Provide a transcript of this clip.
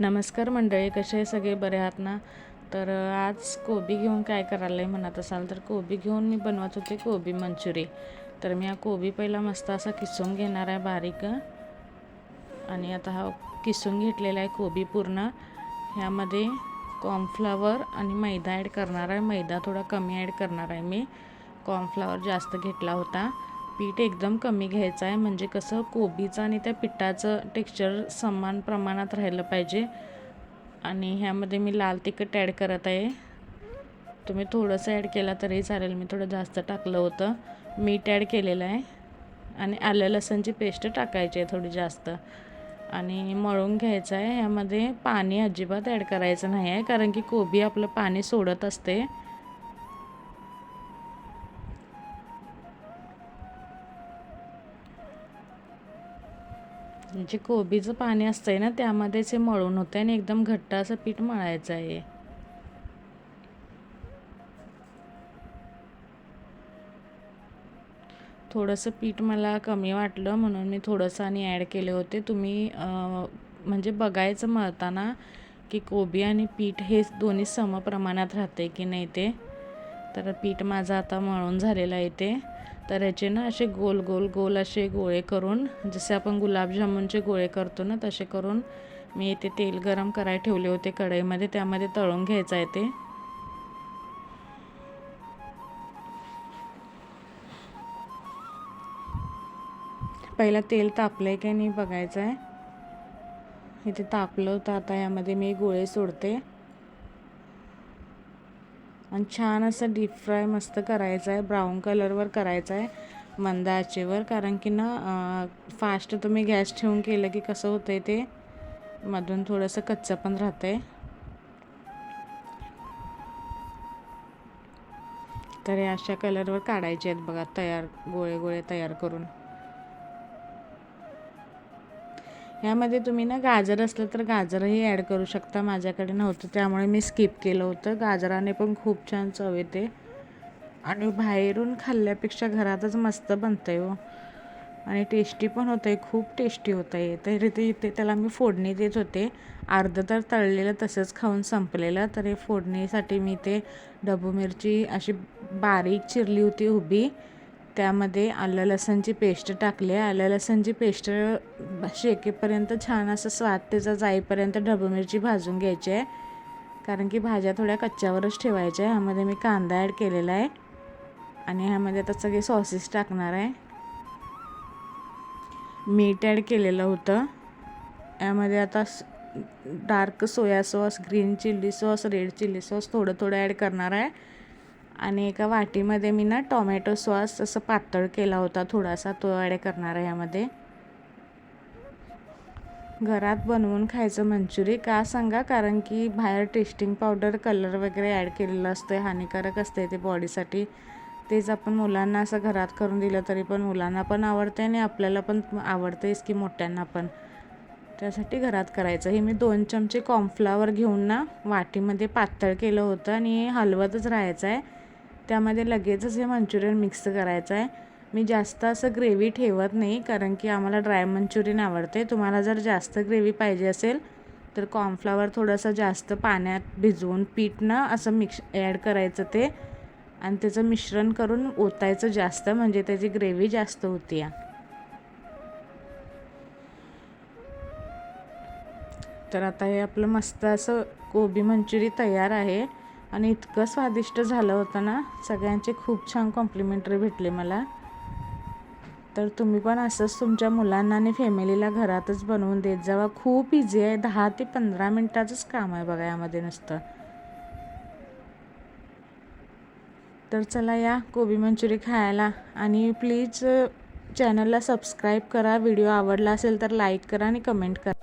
नमस्कार मंडळी कसे आहे सगळे? बरे आहात ना? तर आज कोबी घेऊन काय करायला आहे म्हणत असाल तर कोबी घेऊन मी बनवत होते कोबी मंचुरी. तर मी हा कोबी पहिला मस्त असा किसून घेणार आहे बारीक आणि आता हा किसून घेतलेला आहे कोबी पूर्ण. ह्यामध्ये कॉर्नफ्लावर आणि मैदा ॲड करणार आहे. मैदा थोडा कमी ॲड करणार आहे मी. कॉर्नफ्लावर जास्त घेतला होता. पीठ एकदम कमी घ्यायचं आहे. म्हणजे कसं कोबीचं आणि त्या पिठाचं टेक्स्चर समान प्रमाणात राहिलं पाहिजे. आणि ह्यामध्ये मी लाल तिखट ॲड करत आहे. तुम्ही थोडंसं ॲड केला तरी चालेल. मी थोडं जास्त टाकलं होतं. मीठ ॲड केलेलं आहे. आणि आलं लसणची पेस्ट टाकायची आहे थोडी जास्त. आणि मळून घ्यायचं आहे. यामध्ये पाणी अजिबात ॲड करायचं नाही आहे. कारण की कोबी आपलं पाणी सोडत असते. जे कोबीचं पाणी असतं आहे ना त्यामध्येच हे मळून होतं आणि एकदम घट्ट असं पीठ मळायचं आहे. थोडंसं पीठ मला कमी वाटलं म्हणून मी थोडंसं आणि ॲड केले होते. तुम्ही म्हणजे बघायचं मळताना की कोबी आणि पीठ हे दोन्ही सम प्रमाणात राहते की नाही ते? तर पीठ माझं आता मळून झालेलं आहे ते. तर याचे ना असे गोल गोल गोल असे गोळे करून जसे आपण गुलाबजामुनचे गोळे करतो ना तसे करून मी इथे तेल गरम करायला ठेवले होते कढईमध्ये. त्यामध्ये तळून घ्यायचं आहे ते. पहिला तेल तापलं आहे की नाही बघायचं आहे इथे तापलं होतं आता यामध्ये मी गोळे सोडते. आणि छान असं डीप फ्राय मस्त करायचं आहे ब्राऊन कलरवर करायचं आहे मंद आचेवर कारण की ना फास्ट तुम्ही गॅस ठेवून केलं की कसं होतं आहे ते मधून थोडंसं कच्चं पण राहतं आहे तर हे अशा कलरवर काढायचे आहेत बघा तयार गोळे गोळे तयार करून. ह्यामध्ये तुम्ही ना गाजर असलं तर गाजरही ॲड करू शकता. माझ्याकडे नव्हतं त्यामुळे मी स्किप केलं होतं. गाजराने पण खूप छान चव येते. आणि बाहेरून खाल्ल्यापेक्षा घरातच मस्त बनतं आहे हो. आणि टेस्टी पण होतं आहे खूप टेस्टी होतं आहे तर ते इथे त्याला मी फोडणी देत होते. अर्धं तर तळलेलं तसंच खाऊन संपलेलं. तर हे फोडणीसाठी मी ते डबू मिरची अशी बारीक चिरली होती उभी. त्यामध्ये आलं लसणची पेस्ट टाकली आलं लसणची पेस्ट शेकेपर्यंत छान असं स्वाद त्याचा जाईपर्यंत ढबू मिरची भाजून घ्यायची आहे. कारण की भाज्या थोड्या कच्च्यावरच ठेवायच्या आहे. ह्यामध्ये मी कांदा ॲड केलेला आहे. आणि ह्यामध्ये आता सगळे सॉसेस टाकणार आहे. मीठ ॲड केलेलं होतं. यामध्ये आता dark soya sauce green chilli sauce red chilli sauce थोडं थोडं ॲड करणार आहे. आणि एका वाटीमध्ये मी ना टॉमॅटो सॉस असं पातळ केला होता. थोडासा तो ॲड करणार आहे यामध्ये घरात बनवून खायचं मंचुरी का सांगा कारण की बाहेर टेस्टिंग पावडर कलर वगैरे ॲड केलेलं असतं हानिकारक असते ते बॉडीसाठी तेच आपण मुलांना असं घरात करून दिलं तरी पण मुलांना पण आवडते आणि आपल्याला पण आवडतेच की मोठ्यांना पण. त्यासाठी घरात करायचं. हे मी दोन चमचे कॉर्नफ्लावर घेऊन ना वाटीमध्ये पातळ केलं होतं आणि हलवतच राहायचं आहे त्यामध्ये लगेचच हे मंचुरियन मिक्स करायचं आहे मी जास्त असं ग्रेव्ही ठेवत नाही कारण की आम्हाला ड्राय मंचुरियन आवडते. तुम्हाला जर जास्त ग्रेव्ही पाहिजे असेल तर कॉर्नफ्लावर थोडंसं जास्त पाण्यात भिजवून पीठनं असं मिक्स ॲड करायचं ते. आणि त्याचं मिश्रण करून ओतायचं जास्त म्हणजे त्याची ग्रेव्ही जास्त होती या तर आता हे आपलं मस्त असं कोबी मंचुरी तयार आहे. आणि इतकं स्वादिष्ट झालं होतं ना सगळ्यांचे खूप छान कॉम्प्लिमेंटरी भेटले मला. तर तुम्ही पण असंच तुमच्या मुलांना आणि फॅमिलीला घरातच बनवून देत जावा. खूप इझी आहे. दहा ते पंधरा मिनटाचंच काम आहे बघा यामध्ये नुसतं. तर चला या कोबी मंचुरी खायला. आणि प्लीज चॅनलला सबस्क्राईब करा. व्हिडिओ आवडला असेल तर लाईक करा आणि कमेंट करा.